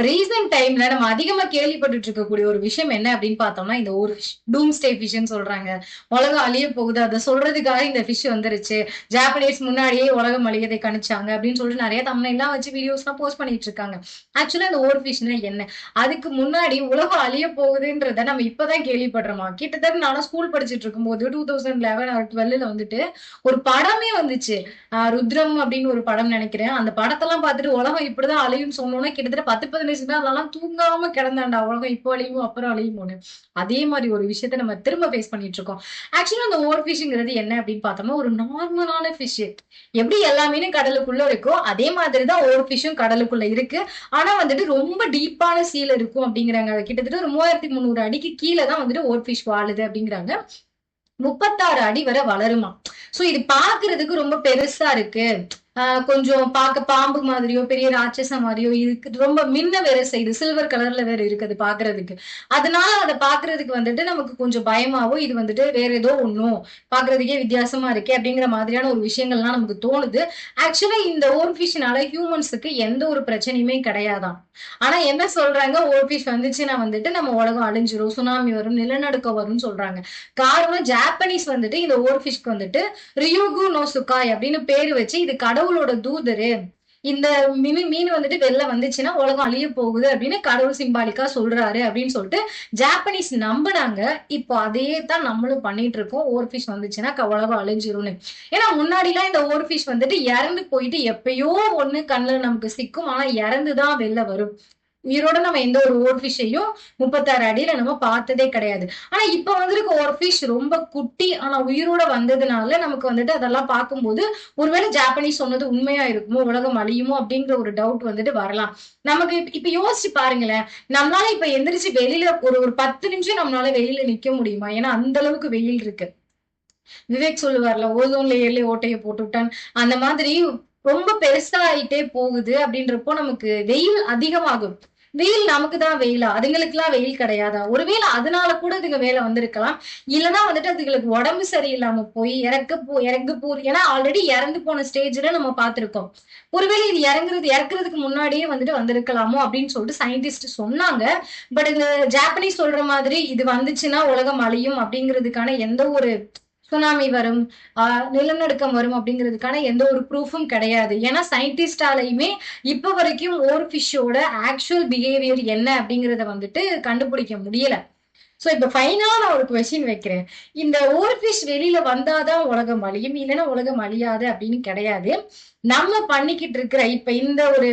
Recent டைம்ல நம்ம அதிகமா கேள்விப்பட்டுட்டு இருக்கக்கூடிய ஒரு விஷயம் என்ன அப்படின்னு பார்த்தோம்னா இந்த ஒரு டூம் ஸ்டே ஃபிஷ்னு சொல்றாங்க. உலகம் அழிய போகுது. அதை சொல்றதுக்காக இந்த ஃபிஷ் வந்துருச்சு. ஜாப்பனீஸ் முன்னாடியே உலகம் அழியதை கணிச்சாங்க அப்படின்னு சொல்லிட்டு நிறைய தமிழ்லாம் வச்சு வீடியோஸ் எல்லாம் போஸ்ட் பண்ணிட்டு இருக்காங்க. ஆக்சுவலா இந்த ஓர் ஃபிஷ்னா என்ன? அதுக்கு முன்னாடி உலகம் அழிய போகுதுன்றத நம்ம இப்பதான் கேள்விப்படுறோமா? கிட்டத்தட்ட நானும் ஸ்கூல் படிச்சுட்டு இருக்கும்போது டூ தௌசண்ட் லெவன் ஆர் டுவெல்ல வந்துட்டு ஒரு படமே வந்துச்சு. ஆஹ் ருத்ரம் அப்படின்னு ஒரு படம் நினைக்கிறேன். அந்த படத்தெல்லாம் பார்த்துட்டு உலகம் இப்படிதான் அழியும்னு சொன்னோம்னா கிட்டத்தட்ட பத்து இருந்துச்சுன்னா அதெல்லாம் தூங்காம கிடந்தாண்டா உலகம் இப்போ அழியும் அப்புறம் அழியும்னு அதே மாதிரி ஒரு விஷயத்த நம்ம திரும்ப ஃபேஸ் பண்ணிட்டு இருக்கோம். ஆக்சுவலா அந்த ஓவர் ஃபிஷ்ங்கிறது என்ன அப்படின்னு பார்த்தோம்னா ஒரு நார்மலான ஃபிஷ் எப்படி எல்லா மீனும் கடலுக்குள்ள இருக்கோ அதே மாதிரி தான் ஓர் ஃபிஷும் கடலுக்குள்ள இருக்கு. ஆனா வந்துட்டு ரொம்ப டீப்பான சீல இருக்கும் அப்படிங்கிறாங்க. கிட்டத்தட்ட ஒரு மூவாயிரத்தி முந்நூறு அடிக்கு கீழே தான் வந்துட்டு ஓவர் ஃபிஷ் வாழுது அப்படிங்கிறாங்க. முப்பத்தாறு அடி வரை வளருமா சோ இது பாக்குறதுக்கு ரொம்ப பெருசா இருக்கு. கொஞ்சம் பார்க்க பாம்பு மாதிரியோ பெரிய ராட்சச மாதிரியோ இருக்கு. ரொம்ப மின்ன வேற செய்யுது சில்வர் கலர்ல வேற இருக்குது பாக்குறதுக்கு. அதனால அதை பாக்குறதுக்கு வந்துட்டு நமக்கு கொஞ்சம் பயமாவோ இது வந்துட்டு வேற ஏதோ ஒண்ணும் பாக்குறதுக்கே வித்தியாசமா இருக்கே அப்படிங்கிற மாதிரியான ஒரு விஷயங்கள்லாம் நமக்கு தோணுது. ஆக்சுவலா இந்த ஓர்ஃபிஷ்னால ஹியூமன்ஸுக்கு எந்த ஒரு பிரச்சனையுமே கிடையாதாம். ஆனா என்ன சொல்றாங்க? ஓர் ஃபிஷ் வந்துச்சுன்னா வந்துட்டு நம்ம உலகம் அழிஞ்சிரும் சுனாமி வரும் நிலநடுக்கம் வரும்னு சொல்றாங்க. காரணம் ஜாப்பனீஸ் வந்துட்டு இந்த ஓர்ஃபிஷ்க்கு வந்துட்டு ரியோகு நோ சுகாய் அப்படின்னு பேரு வச்சு இது கடவுளோட தூதரு இந்த மீன் மீன் வந்துட்டு வெளில வந்துச்சுன்னா உலகம் அழிய போகுது அப்படின்னு கடவுள் சிம்பாலிக்கா சொல்றாரு அப்படின்னு சொல்லிட்டு ஜாப்பனீஸ் நம்பினாங்க. இப்போ அதே தான் நம்மளும் பண்ணிட்டு இருக்கோம். ஓர் ஃபிஷ் வந்துச்சுன்னா உலகம் அழிஞ்சிரும்னு. ஏன்னா முன்னாடிலாம் இந்த ஓர் ஃபிஷ் வந்துட்டு இறந்து போயிட்டு எப்பயோ ஒண்ணு கண்ணுல நமக்கு சிக்கும். ஆனா இறந்துதான் வெளில வரும். உயிரோட நம்ம எந்த ஒரு ஓர் ஃபிஷ்ஷையும் முப்பத்தாறு அடியில நம்ம பார்த்ததே கிடையாது. ஆனா இப்ப வந்திருக்க ஒரு ஃபிஷ் ரொம்ப குட்டி ஆனா உயிரோட வந்ததுனால நமக்கு வந்துட்டு அதெல்லாம் பார்க்கும்போது ஒருவேளை ஜாப்பனீஸ் சொன்னது உண்மையா இருக்குமோ உலகம் அழியுமோ அப்படிங்கிற ஒரு டவுட் வந்துட்டு வரலாம். நமக்கு இப்ப- யோசிச்சு பாருங்களேன். நம்மளால இப்ப எந்திரிச்சு வெளியில ஒரு ஒரு பத்து நிமிஷம் நம்மளால வெளியில நிக்க முடியுமா? ஏன்னா அந்த அளவுக்கு வெயில் இருக்கு. விவேக் சொல்லுவார்ல ஓசோன் லேயர்ல ஓட்டையை போட்டு விட்டான் அந்த மாதிரி ரொம்ப பெருசாயிட்டே போகுது அப்படின்றப்போ நமக்கு வெயில் அதிகமாகும். வெயில் நமக்கு தான் வெயிலா? அதுங்களுக்குலாம் வெயில் கிடையாதா? ஒருவேளை அதனால கூட இதுங்க வேலை வந்திருக்கலாம். இல்லைன்னா வந்துட்டு அதுங்களுக்கு உடம்பு சரியில்லாம போய் இறக்க போ இறங்கு போ ஏன்னா ஆல்ரெடி இறந்து போன ஸ்டேஜ்ல நம்ம பார்த்திருக்கோம். ஒருவேளை இது இறங்குறது இறக்குறதுக்கு முன்னாடியே வந்துட்டு வந்திருக்கலாமோ அப்படின்னு சொல்லிட்டு சயின்டிஸ்ட் சொன்னாங்க. பட் இந்த ஜாப்பனீஸ் சொல்ற மாதிரி இது வந்துச்சுன்னா உலகம் அழியும் அப்படிங்கிறதுக்கான எந்த ஒரு சுனாமி வரும் ஆஹ் நிலநடுக்கம் வரும் அப்படிங்கிறதுக்கான எந்த ஒரு ப்ரூஃபும் கிடையாது. ஏன்னா சயின்டிஸ்டாலையுமே இப்ப வரைக்கும் ஓர் ஃபிஷ்ஷோட ஆக்சுவல் பிஹேவியர் என்ன அப்படிங்கிறத வந்துட்டு கண்டுபிடிக்க முடியல. சோ இப்ப ஃபைனலா நான் ஒரு கொஸ்டின் வைக்கிறேன். இந்த ஓர் ஃபிஷ் வெளியில வந்தாதான் உலகம் அழியும். இல்லைன்னா உலகம் அழியாது அப்படின்னு கிடையாது. நம்ம பண்ணிக்கிட்டு இருக்கிற இப்ப இந்த ஒரு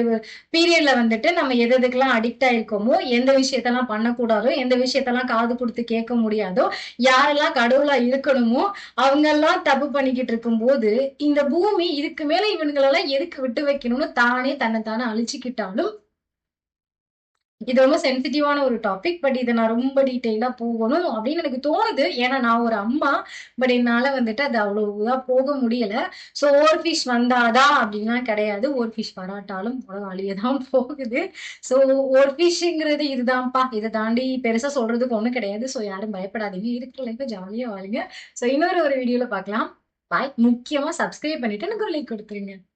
பீரியட்ல வந்துட்டு நம்ம எது எதுக்கெல்லாம் அடிக்ட் ஆயிருக்கோமோ எந்த விஷயத்தெல்லாம் பண்ணக்கூடாதோ எந்த விஷயத்தெல்லாம் காது கொடுத்து கேட்க முடியாதோ யாரெல்லாம் கடவுளா இருக்கணுமோ அவங்க எல்லாம் தப்பு பண்ணிக்கிட்டு இருக்கும்போது இந்த பூமி இதுக்கு மேல இவனுங்களெல்லாம் எதுக்கு விட்டு வைக்கணும்னு தானே தன்னை தானே அழிச்சுக்கிட்டாலும் இது ரொம்ப சென்சிட்டிவான ஒரு டாபிக் பட் இதை நான் ரொம்ப டீட்டெயிலாக போகணும் அப்படின்னு எனக்கு தோணுது. ஏன்னா நான் ஒரு அம்மா பட் என்னால் வந்துட்டு அது அவ்வளவு போக முடியல. ஸோ ஓர் ஃபிஷ் வந்தாதான் அப்படின்லாம் கிடையாது. ஓர் ஃபிஷ் வராட்டாலும் உலகம் அழியதான் போகுது. ஸோ ஓர் ஃபிஷ்ங்கிறது இதுதான்ப்பா. இதை தாண்டி பெருசாக சொல்றதுக்கு ஒன்றும் கிடையாது. ஸோ யாரும் பயப்படாதீங்க. இருக்கிற லைஃப் ஜாலியாக வாழுங்க. ஸோ இன்னொரு ஒரு வீடியோவில் பார்க்கலாம். பாய் முக்கியமா சப்ஸ்கிரைப் பண்ணிவிட்டு எனக்கு ஒரு லைக் கொடுத்துருங்க.